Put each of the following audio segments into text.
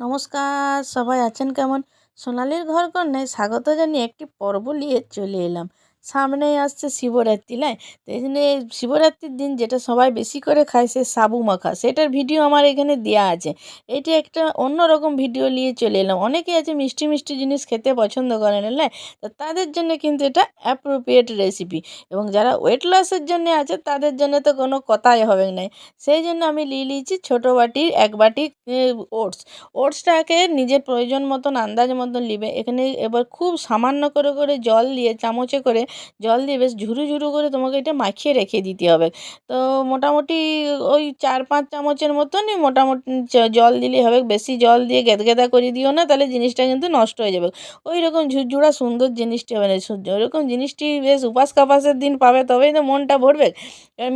নমস্কার সবাই আছেন কেমন? সোনালির ঘর কন্যায় স্বাগত জানিয়ে একটি পর্ব নিয়ে চলে এলাম। সামনেই আসছে শিবরাত্রি নয় তো এই জন্যে শিবরাত্রির দিন যেটা সবাই বেশি করে খায় সে সাবু মাখা। সেটার ভিডিও আমার এখানে দেওয়া আছে। এটি একটা অন্যরকম ভিডিও নিয়ে চলে এলাম। অনেকেই আছে মিষ্টি মিষ্টি জিনিস খেতে পছন্দ করেন না তো তাদের জন্য কিন্তু এটা অ্যাপ্রোপ্রিয়েট রেসিপি এবং যারা ওয়েট লসের জন্য আছে তাদের জন্য তো কোনো কথাই হবে না। সেই জন্য আমি নিয়ে নিয়েছি ছোটো বাটির এক বাটি ওটস। ওটসটাকে নিজের প্রয়োজন মতন আন্দাজ মতন নিবে। এখানে এবার খুব সামান্য করে করে জল দিয়ে চামচে করে জল দিয়ে বেশ ঝুরু ঝুরু করে তোমাকে এটা মাখিয়ে রেখে দিতে হবে। তো মোটামুটি ওই চার পাঁচ চামচের মতনই মোটামুটি জল দিলেই হবে। বেশি জল দিয়ে গেদগেদা করে দিও না, তাহলে জিনিসটা কিন্তু নষ্ট হয়ে যাবে। ওই রকম ঝুরঝুরা সুন্দর জিনিসটি হবে না। সূর্য ওইরকম জিনিসটি বেশ উপাস কাপাসের দিন পাবে, তবেই তো মনটা ভরবে।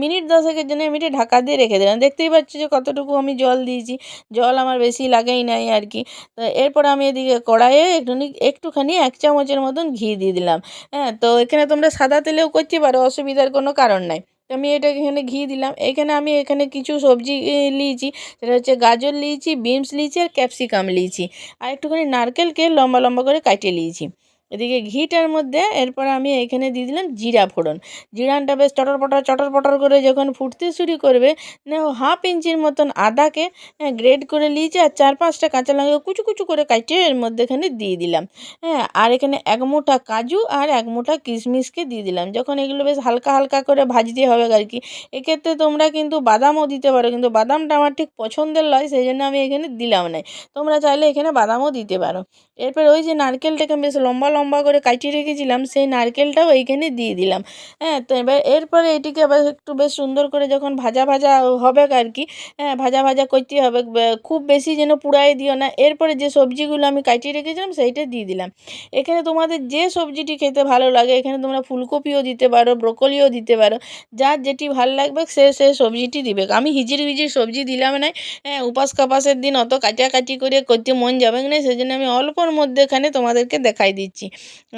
মিনিট দশেকের জন্য আমি এটা ঢাকা দিয়ে রেখে দিলাম। দেখতেই পাচ্ছি যে কতটুকু আমি জল দিয়েছি। জল আমার বেশি লাগেই নাই আর কি। তো এরপর আমি এদিকে কড়াইয়ে একটুখানি একটুখানি এক চামচের মতন ঘি দিয়ে দিলাম। হ্যাঁ তো এখানে তোমরা সাদা তেলেও করতে পারো, অসুবিধার কোনো কারণ নাই। আমি এটা এখানে ঘি দিলাম। এখানে আমি এখানে কিছু সবজি নিয়েছি সেটা হচ্ছে গাজর নিয়েছি বিনস নিয়েছি আর ক্যাপসিকাম নিয়েছি আর একটুখানি নারকেলকে লম্বা লম্বা করে কাটিয়ে নিয়েছি এদিকে ঘিটার মধ্যে এরপর আমি এখানে দিয়ে দিলাম জিরা ফোড়ন। জিরানটা বেশ চটর পটর চটর পটর করে যখন ফুটতে শুরু করবে হাফ ইঞ্চির মতন আদাকে গ্রেড করে নিয়েছি আর চার পাঁচটা কাঁচা লঙ্কা কুচু কুচু করে কাটিয়ে এর মধ্যেখানে দিয়ে দিলাম। হ্যাঁ আর এখানে এক মুঠা কাজু আর এক মুঠা কিশমিশকে দিয়ে দিলাম। যখন এগুলো বেশ হালকা হালকা করে ভাজতে হবে আর কি, এক্ষেত্রে তোমরা কিন্তু বাদামও দিতে পারো, কিন্তু বাদামটা আমার ঠিক পছন্দের নয় সেই জন্য আমি এখানে দিলাম না তোমরা চাইলে এখানে বাদামও দিতে পারো। এরপর ওই যে নারকেলটাকে বেশ লম্বা লম্বা করে কাটিয়ে রেখেছিলাম, সেই নারকেলটাও এইখানে দিয়ে দিলাম। হ্যাঁ তো এবার এরপরে এটিকে আবার একটু বেশ সুন্দর করে যখন ভাজা ভাজা হবে আর কি হ্যাঁ ভাজা ভাজা করতে হবে খুব বেশি যেন পুড়াই দিও না। এরপরে যে সবজিগুলো আমি কাটিয়ে রেখেছিলাম, সেইটা দিয়ে দিলাম। এখানে তোমাদের যে সবজিটি খেতে ভালো লাগে, এখানে তোমরা ফুলকপিও দিতে পারো, ব্রোকলিও দিতে পারো, যার যেটি ভালো লাগবে সে সে সবজিটি দিবে। আমি হিজির হিজির সবজি দিলাম না হ্যাঁ উপাস কাপাসের দিন অত কাটাকাটি করে করতে মন যাবে না সেই জন্য আমি অল্পর মধ্যে এখানে তোমাদেরকে দেখাই দিচ্ছি।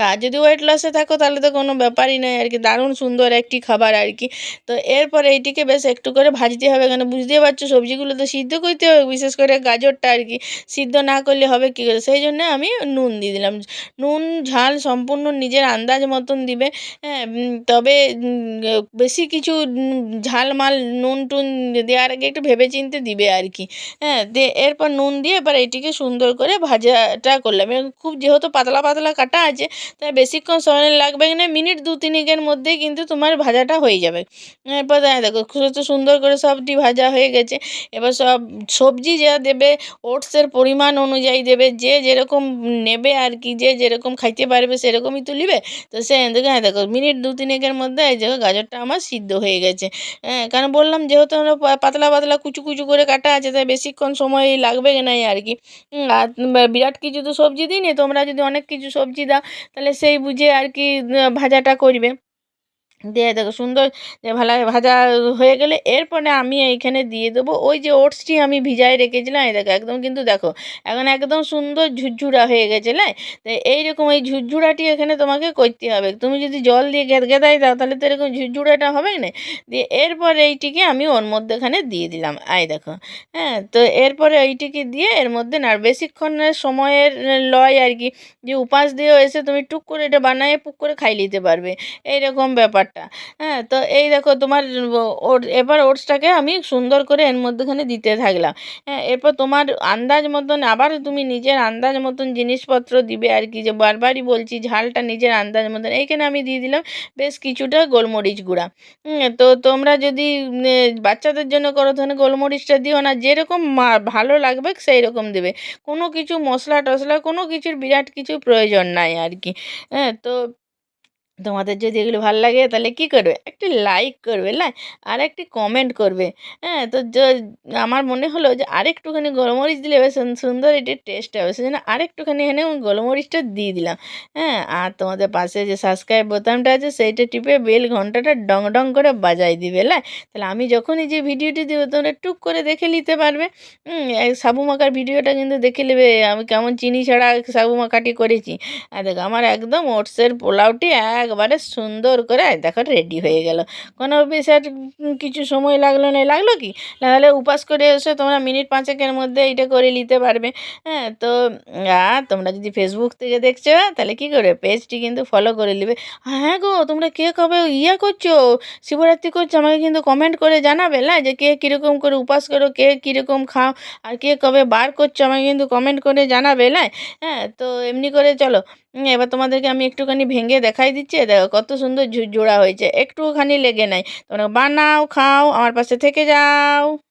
আর যদি ওয়েট লসে থাকো তাহলে তো কোনো ব্যাপারই নয় আর কি, দারুণ সুন্দর একটি খাবার আর কি। তো এরপরে এইটিকে বেশ একটু করে ভাজতে হবে কেন বুঝতেই পারছ, সবজিগুলো তো সিদ্ধ করতে হবে, বিশেষ করে গাজরটা আর কি। সিদ্ধ না করলে হবে কী করে? সেই জন্য আমি নুন দিয়ে দিলাম। নুন, ঝাল সম্পূর্ণ নিজের আন্দাজ মতন দিবে হ্যাঁ তবে বেশি কিছু ঝাল মাল, নুন টুন দেওয়ার আগে একটু ভেবে চিনতে দিবে আর কি। হ্যাঁ দিয়ে এরপর নুন দিয়ে এবার এটিকে সুন্দর করে ভাজাটা করলাম। খুব যেহেতু পাতলা পাতলা কাটা আছে, তাই বেশিক্ষণ সময় লাগবে না, মিনিট দু তিনেকের মধ্যেই কিন্তু তোমার ভাজাটা হয়ে যাবে। এরপর দেখো কত সুন্দর করে সবটি ভাজা হয়ে গেছে। এবার সব সবজি যা দেবে ওটসের পরিমাণ অনুযায়ী দেবে, যে যেরকম নেবে আর কি, যে যেরকম খাইতে পারবে সেরকমই তো নিবে। তো সে দেখে হ্যাঁ দেখো, মিনিট দু তিনেকের মধ্যে এই দেখো গাজরটা আমার সিদ্ধ হয়ে গেছে। হ্যাঁ কারণ বললাম যেহেতু আমরা পাতলা পাতলা কুচু কুচু করে কাটা আছে, তাই বেশিক্ষণ সময় লাগবে না আর কি। আর বিরাট কিছু তো সবজি দিই তোমরা যদি অনেক কিছু সবজি দাও তাহলে সেই বুঝে আর কি ভাজাটা করবে। দিয়ে দেখো সুন্দর ভালো ভাজা হয়ে গেলে এরপরে আমি এইখানে দিয়ে দেবো ওই যে ওটসটি আমি ভিজায় রেখেছিলাম, এই দেখো একদম কিন্তু দেখো এখন একদম সুন্দর ঝুরঝুরা হয়ে গেছে, লাই? তো এইরকম এই ঝুরঝুরাটি এখানে তোমাকে করতে হবে। তুমি যদি জল দিয়ে গেদাই দাও তাহলে তো এরকম ঝুরঝুরাটা হবে না। দিয়ে এরপর এইটিকে আমি ওর মধ্যেখানে দিয়ে দিলাম, আই দেখো হ্যাঁ? তো এরপরে এইটিকে দিয়ে এর মধ্যে না বেশিক্ষণের সময়ের লয় আর কি, যে উপাস দিয়েও এসে তুমি টুক করে এটা বানায় পুক করে খাই নিতে পারবে। এইরকম ব্যাপার ব্যাপারটা। হ্যাঁ তো এই দেখো তোমার এবার ওটসটাকে আমি সুন্দর করে এর মধ্যেখানে দিতে থাকলাম। হ্যাঁ এরপর তোমার আন্দাজ মতন আবার তুমি নিজের আন্দাজ মতন জিনিসপত্র দিবে আর কি, যে বারবারই বলছি ঝালটা নিজের আন্দাজ মতন। এইখানে আমি দিয়ে দিলাম বেশ কিছুটা গোলমরিচ গুঁড়া। তো তোমরা যদি বাচ্চাদের জন্য করো তাহলে গোলমরিচটা দিও না, যেরকম ভালো লাগবে সেই রকম দেবে। কোনো কিছু মশলা টশলা কোনো কিছুর বিরাট কিছু প্রয়োজন নাই আর কি। হ্যাঁ তো তোমাদের যদি এগুলো ভালো লাগে, তাহলে কী করবে? একটি লাইক করবে লাই আর একটি কমেন্ট করবে। হ্যাঁ তো আমার মনে হলো যে আরেকটুখানি গোলমরিচ দিলে বেশ সুন্দর এটির টেস্ট হবে। সেজন্য আরেকটুখানি এখানে গোলমরিচটা দিয়ে দিলাম। হ্যাঁ আর তোমাদের পাশে যে সাবস্ক্রাইব বোতামটা আছে, সেইটা টিপে বেল ঘন্টাটা ডং ডং করে বাজাই দিবে লাই তাহলে আমি যখনই যে ভিডিওটি দেবো, তোমরা টুক করে দেখে নিতে পারবে। সাবু মাখার ভিডিওটা কিন্তু দেখে নেবে। আমি কেমন চিনি ছাড়া সাবু মাখাটি করেছি। আর দেখো, আমার একদম ওটসের পোলাওটি একবারে সুন্দর করে দেখো রেডি হয়ে গেল। কোনো বিশেষ কিছু সময় লাগল না, লাগল কি? নাহলে উপাস করে এসে, তোমরা মিনিট পাঁচেকের মধ্যে এটা করে নিতে পারবে। হ্যাঁ তো, আর তোমরা যদি ফেসবুক থেকে দেখছ, তাহলে কী করবে? পেজটি কিন্তু ফলো করে নেবে। হ্যাঁ গো, তোমরা কে কবে ইয়ে করছ? শিবরাত্রি করছ? আমাকে কিন্তু কমেন্ট করে জানাবে না যে কে কীরকম করে উপাস করো, কে কীরকম খাও, আর কে কবে বার করছ? আমাকে কিন্তু কমেন্ট করে জানাবে না। হ্যাঁ তো এমনি করে চলো। এবার তোমাদেরকে আমি একটুখানি ভেঙে দেখাই দিচ্ছি। দেখো, কত সুন্দর জোড়া হয়েছে। একটুখানি লেগে নাই। তোমরা বানাও, খাও, আমার পাশে থেকে যাও।